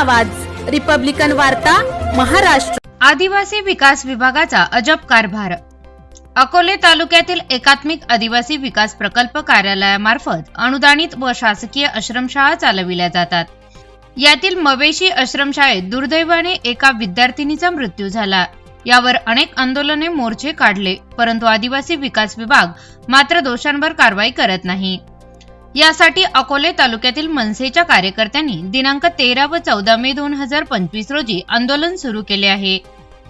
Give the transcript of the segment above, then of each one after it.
आवाज. रिपब्लिकन वार्ता महाराष्ट्र. आदिवासी विकास विभागाचा अजब कारभार. अकोले तालुक्यातील एकात्मिक आदिवासी विकास प्रकल्प कार्यालयामार्फत अनुदानित व शासकीय आश्रमशाळा चालविल्या जातात. यातील मवेशी आश्रमशाळेत दुर्दैवाने एका विद्यार्थिनीचा मृत्यू झाला. यावर अनेक आंदोलने मोर्चे काढले परंतु आदिवासी विकास विभाग मात्र दोषांवर कारवाई करत नाही. यासाठी अकोले तालुक्यातील मनसेच्या कार्यकर्त्यांनी दिनांक तेरा व चौदा मे दोन हजार पंचवीस रोजी आंदोलन सुरू केले आहे.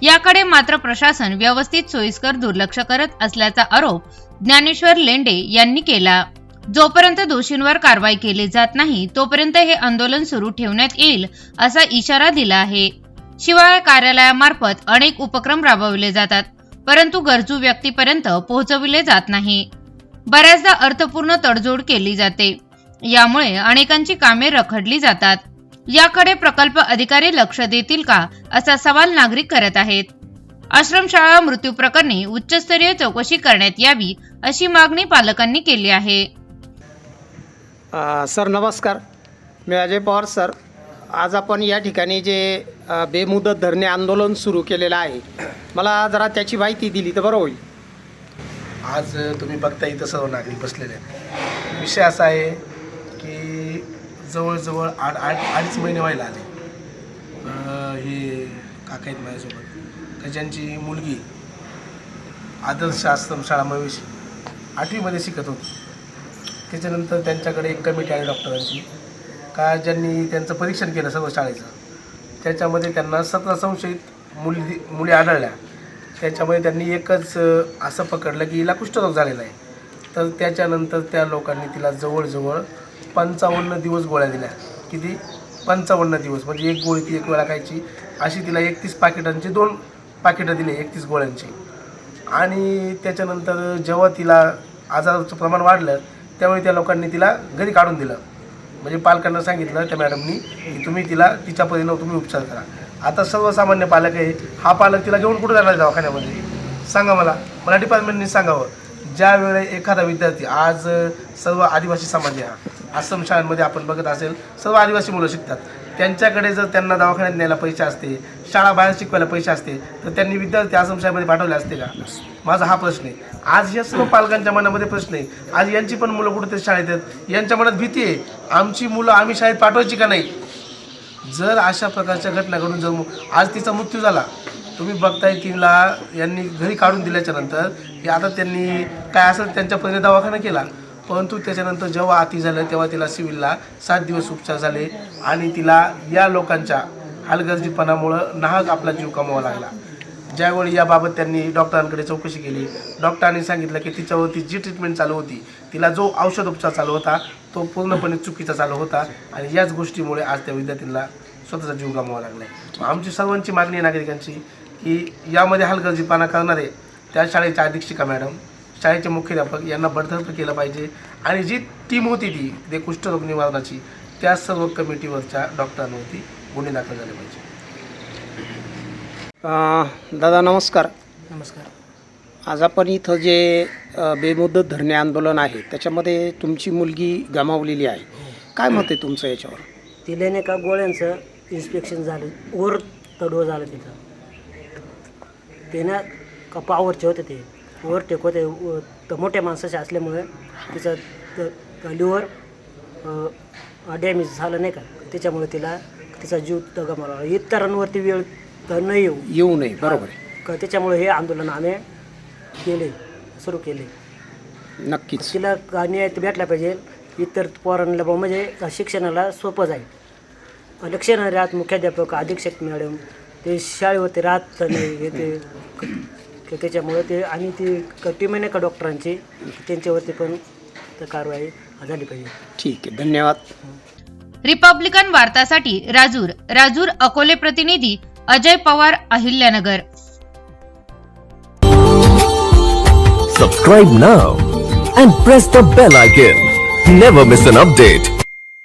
याकडे मात्र प्रशासन व्यवस्थित सोयीस्कर दुर्लक्ष करत असल्याचा आरोप ज्ञानेश्वर लेंडे यांनी केला. जोपर्यंत दोषींवर कारवाई केली जात नाही तोपर्यंत हे आंदोलन सुरू ठेवण्यात येईल असा इशारा दिला आहे. शिवाय कार्यालयामार्फत अनेक उपक्रम राबवले जातात परंतु गरजू व्यक्तीपर्यंत पोहोचविले जात नाही. बऱ्याचदा अर्थपूर्ण तडजोड केली जाते. यामुळे अनेकांची कामे रखडली जातात. याकडे प्रकल्प अधिकारी लक्ष देतील का असा सवाल नागरिक करत आहेत. आश्रमशाळा मृत्यू प्रकरणी उच्चस्तरीय चौकशी करण्यात यावी अशी मागणी पालकांनी केली आहे. सर नमस्कार. मी अजय पवार सर. आज आपण या ठिकाणी जे बेमुदत धरणे आंदोलन सुरू केलेलं आहे मला जरा त्याची माहिती दिली तर बरं होईल. आज तुम्ही बघता इथं सर्व नागरिक बसलेले आहेत. विषय असा आहे की जवळजवळ आठ आठ अडीच महिने व्हायला आले. हे काका आहेत माझ्यासोबत. का ज्यांची मुलगी आदर्श आश्रम शाळा मवेशी आठवीमध्ये शिकत होती. त्याच्यानंतर त्यांच्याकडे एक कमिटी आली डॉक्टरांची. का ज्यांनी त्यांचं परीक्षण केलं सर्व शाळेचं त्याच्यामध्ये त्यांना सतरा संशयित मुली मुली आढळल्या. त्याच्यामध्ये त्यांनी एकच असं पकडलं की हिला कुष्ठरोग झालेला आहे. तर त्याच्यानंतर त्या लोकांनी तिला जवळजवळ पंचावन्न दिवस गोळ्या दिल्या. किती? पंचावन्न दिवस. म्हणजे एक गोळी ती एक वेळा खायची. अशी तिला एकतीस पाकिटांची दोन पाकिटं दिले एकतीस गोळ्यांची. आणि त्याच्यानंतर जेव्हा तिला आजाराचं प्रमाण वाढलं त्यावेळी त्या लोकांनी तिला घरी काढून दिलं. म्हणजे पालकांना सांगितलं त्या मॅडमनी की तुम्ही तिला तिच्या परीनं तुम्ही उपचार करा. आता सर्वसामान्य पालक आहे. हा पालक तिला घेऊन कुठं जाणार दवाखान्यामध्ये? सांगा मला. मला डिपार्टमेंटने सांगावं. ज्या वेळे एखादा विद्यार्थी आज सर्व आदिवासी समाज आहे हा. आश्रम शाळांमध्ये आपण बघत असेल सर्व आदिवासी मुलं शिकतात. त्यांच्याकडे जर त्यांना दवाखान्यात न्यायला पैसे असते शाळा बाहेर शिकवायला पैसे असते तर त्यांनी विद्यार्थी आश्रमशाळेमध्ये पाठवले असते का? माझा हा प्रश्न आहे. आज या सर्व पालकांच्या मनामध्ये प्रश्न आहे. आज यांची पण मुलं कुठेतरी शाळेत आहेत. यांच्या मनात भीती आहे. आमची मुलं आम्ही शाळेत पाठवायची का नाही? जर अशा प्रकारच्या घटना घडून जर आज तिचा मृत्यू झाला तुम्ही बघताय तिला यांनी घरी काढून दिल्याच्या नंतर की आता त्यांनी काय असं त्यांच्या पहिले दवाखाना केला परंतु त्याच्यानंतर जेव्हा आती झालं तेव्हा तिला सिव्हिलला सात दिवस उपचार झाले आणि तिला या लोकांच्या हलगर्जीपणामुळं नाहक आपला जीव कमवावा लागला. ज्यावेळी याबाबत त्यांनी डॉक्टरांकडे चौकशी केली डॉक्टरांनी सांगितलं की तिच्यावरती जी ट्रीटमेंट चालू होती तिला जो औषधोपचार चालू होता तो पूर्णपणे चुकीचा चालू होता आणि याच गोष्टीमुळे आज त्या विद्यार्थ्यांना स्वतःचा जीव गमावा लागला आहे आमची सर्वांची मागणी आहे नागरिकांची की यामध्ये हलगर्जीपणा करणारे त्या शाळेच्या अधीक्षिका मॅडम शाळेचे मुख्याध्यापक यांना बडतर्फ केलं पाहिजे आणि जी टीम होती ती ते कुष्ठरोग निवारणाची त्या सर्व कमिटीवरच्या डॉक्टरांवरती गुन्हे दाखल झाले पाहिजे. दादा नमस्कार. नमस्कार. आज आपण इथं जे अ, बेमुदत धरणे आंदोलन आहे त्याच्यामध्ये तुमची मुलगी गमावलेली आहे. काय मत आहे तुमचं याच्यावर? तिला नाही का गोळ्यांचं इन्स्पेक्शन झालं. वर तडवं झालं तिथं. ते ना का पावरचे होते ते. वर टेक होते. व- तर मोठ्या माणसाचे असल्यामुळे तिचं लिव्हर डॅमेज झालं नाही का? त्याच्यामुळे तिला तिचा जीव गमावला इतरांवरती वेळ तर न येऊ. येऊ नये बरोबर आहे. का त्याच्यामुळे हे आंदोलन आम्ही केले सुरू केले. नक्कीच. तिला का न्याय तर भेटला पाहिजे. इतर पोरांना बुवा म्हणजे शिक्षणाला सोपं जाईल. लक्ष नाही राहत मुख्याध्यापक अधीक्षक मॅडम ते शाळेवरती राहत नाही हे ते क- त्याच्यामुळे ते आणि ती क- टीम आहे नाही का डॉक्टरांची त्यांच्यावरती पण तर कारवाई झाली पाहिजे. ठीक आहे धन्यवाद. रिपब्लिकन वार्तासाठी राजूर राजूर अकोले प्रतिनिधी Ajay Pawar Ahilyanagar Subscribe now and press the bell icon. Never miss an update.